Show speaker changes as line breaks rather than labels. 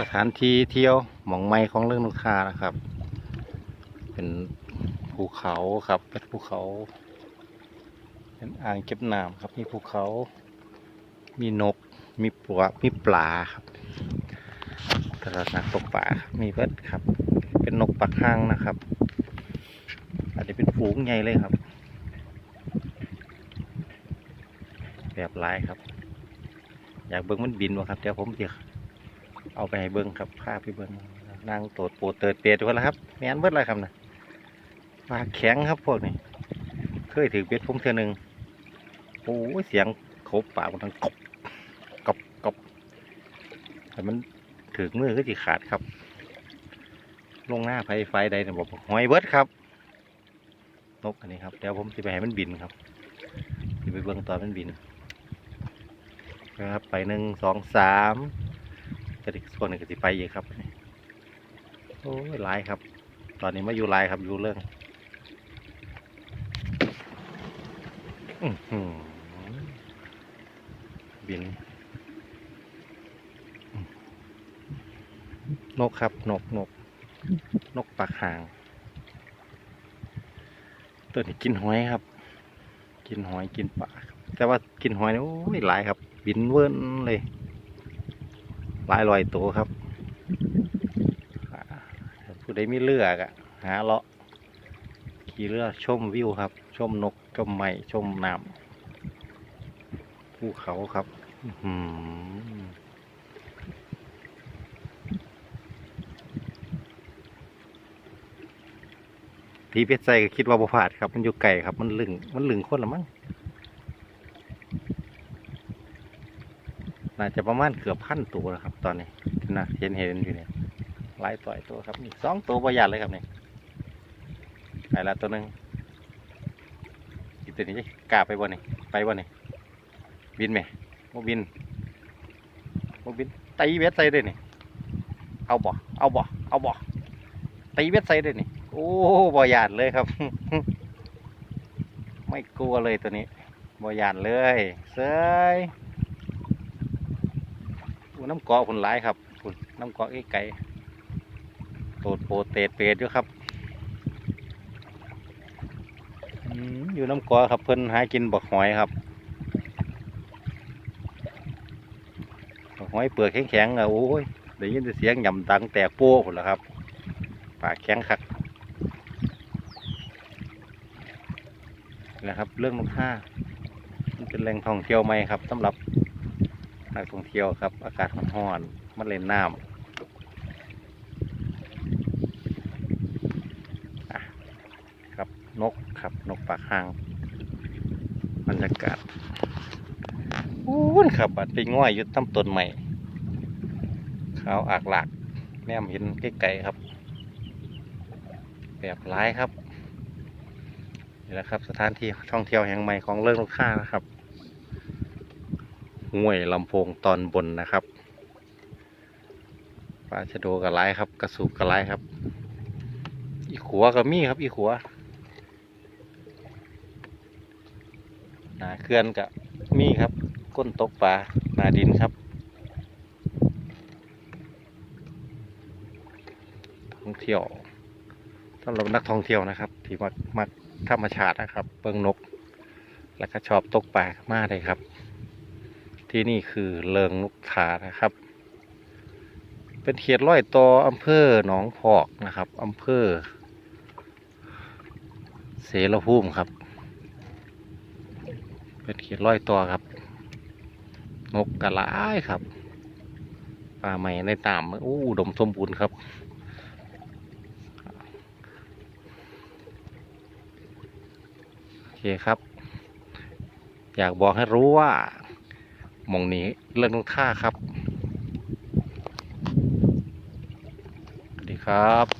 สถานที่เที่ยวหมองไม้ของเรื่องลูกค้านะครับ เป็นภูเขาครับเป็นภูเขา เป็นอ่างเก็บน้ำครับมีภูเขา มีนกมีปลามีปลาครับตลาดนักตกปลาครับมีเบิดครับ เป็นนกปักห้างนะครับอาจจะเป็นฝูงใหญ่เลยครับ แบบลายครับ อยากเบิ้งมันบินวะครับเดี๋ยวผมจะ เอาไปให้เบิ้งครับพาไปเบิ้งนั่งโตดโปดเติดเปียดกันแล้วครับแม่นเบิดเลยครับนะปลาแข็งครับพวกนี้เคยถือเบ็ดผมเทื่อหนึ่งโอ้ยเสียงโขบปากมันทั้งกบกบกบแต่มันถือมือก็จะขาดครับ ลงหน้าไฟไฟใดเนี่ยบอกหอยเบิดครับนกอันนี้ครับเดี๋ยวผมจะไปให้มันบินครับจะไปเบิ้งตอนมันบินนะครับไปหนึ่งสองสาม กส่วนหนึ่งก็จะไปอีกครับ โอ้ยหลายครับ ตอนนี้มาอยู่หลายครับอยู่เรื่องอื้อหือบิน นกครับ นกนก นกปากหาง ตัวนี้กินหอยครับ กินหอยกินปลาแต่ว่ากินหอยนี่โอ้ยหลายครับ บินเวิ้นเลย หลายลอยตัวครับผู้ใดมีเรืออะหาเลาะขี่เรือชมวิวครับ ชมนกชมไม้ชมน้ำภูเขาครับอืที่เพชรใจก็คิดว่าบ่พลาดครับ มันอยู่ไกลครับ มันลึงมันลึงคนละมั้ง น่าจะประมาณเกือบพันตัวแล้วครับ ตอนนี้นะเห็นเห็นอยู่เนี่ยหลายต่อยตัวครับนี่สองตัวประหยัดเลยครับเนี่ยไปละตัวหนึ่งอีกตัวนี้จะกล้าไปบ่นี่ไปบ่นี่บินไหมโมบินโมบินตีเวทใส่ด้วยนี่เอาบ่เอาบ่เอาบ่ตีเวทใส่ด้วยนี่โอ้บ่หยาดเลยครับ ไม่กลัวเลยตัวนี้บ่หยาดเลยเซย น้ำเกาะผลหลายครับพุ่นน้ำเกาะไก่โตดโปเตดเปรตอยู่ครับอยู่น้ำเกาะครับเพิ่นหากินบักหอยครับบักหอยเปลือกแข็งๆอะโอ้ยได้ยินแต่เสียงหย่ำดังแตกโป้พุ่นละครับปากแข็งคักนะครับ เรื่องนกห้ามันเป็นแหล่งท่องเที่ยวใหม่ครับสำหรับ นักท่องเที่ยวครับ อากาศร้อนๆมาเล่นน้ำครับนกครับนกปากหางบรรยากาศอู้นครับบัดไปง่อยอยู่ต้นต้นใหม่ขาวอากหลากแนมเห็นใกล้ๆครับ แบบร้ายครับนี่แหละครับสถานที่ท่องเที่ยวแห่งใหม่ของเลิกลูกค้านะครับ ห้วยลำโพงตอนบนนะครับปลาชะโดกับไลครับ กระสูบกับไลครับ อีขัวกับมีครับ อีขัวนาเขื่อนกับมีครับ ก้นตกปลานาดินครับท่องเที่ยวสำหรับนักท่องเที่ยวนะครับ ที่มักมักธรรมชาตินะครับ เบิ่งนก แล้วก็ชอบตกปลามาเลยครับ ที่นี่คือเลิงนุกทานะครับ เป็นเขตร้อยต่ออำเภอหนองพอกนะครับอำเภอ เสรภูมิครับ เป็นเขตร้อยต่อครับ นกกระลายครับป่าใหม่ในตามอู้ดมสมบูรณ์ครับโอเคครับ อยากบอกให้รู้ว่า มองนี้เรื่องนกท่าครับ สวัสดีครับ